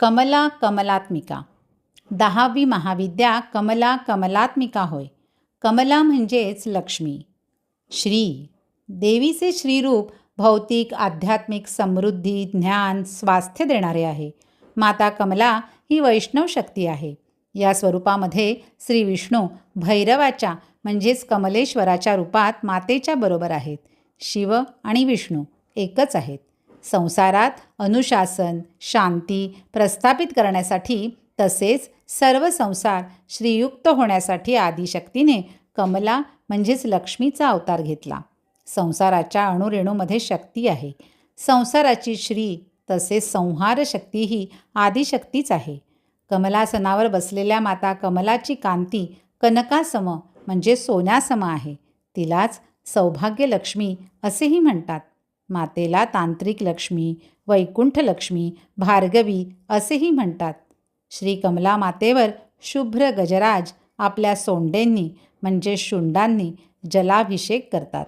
कमला कमलात्मिका. दहावी महाविद्या कमला कमलात्मिका होय. कमला म्हणजेच लक्ष्मी. श्री. देवीचे श्रीरूप भौतिक आध्यात्मिक समृद्धी ज्ञान स्वास्थ्य देणारे आहे. माता कमला ही वैष्णव शक्ती आहे. या स्वरूपामध्ये श्री विष्णू भैरवाच्या म्हणजेच कमलेश्वराच्या रूपात मातेच्या बरोबर आहेत. शिव आणि विष्णू एकच आहेत. संसारात अनुशासन शांती प्रस्थापित करण्यासाठी तसेच सर्व संसार श्रीयुक्त होण्यासाठी आदिशक्तीने कमला म्हणजेच लक्ष्मीचा अवतार घेतला. संसाराच्या अणुरेणूमध्ये शक्ती आहे. संसाराची श्री तसेच संहार शक्ती ही आदिशक्तीच आहे. कमलासनावर बसलेल्या माता कमलाची कांती कनकासम म्हणजे सोन्यासम आहे. तिलाच सौभाग्यलक्ष्मी असेही म्हणतात. मातेला तांत्रिक लक्ष्मी वैकुंठ लक्ष्मी भार्गवी असेही म्हणतात. श्री कमला मातेवर शुभ्र गजराज आपल्या सोंडेंनी म्हणजे शुंडांनी जलाभिषेक करतात.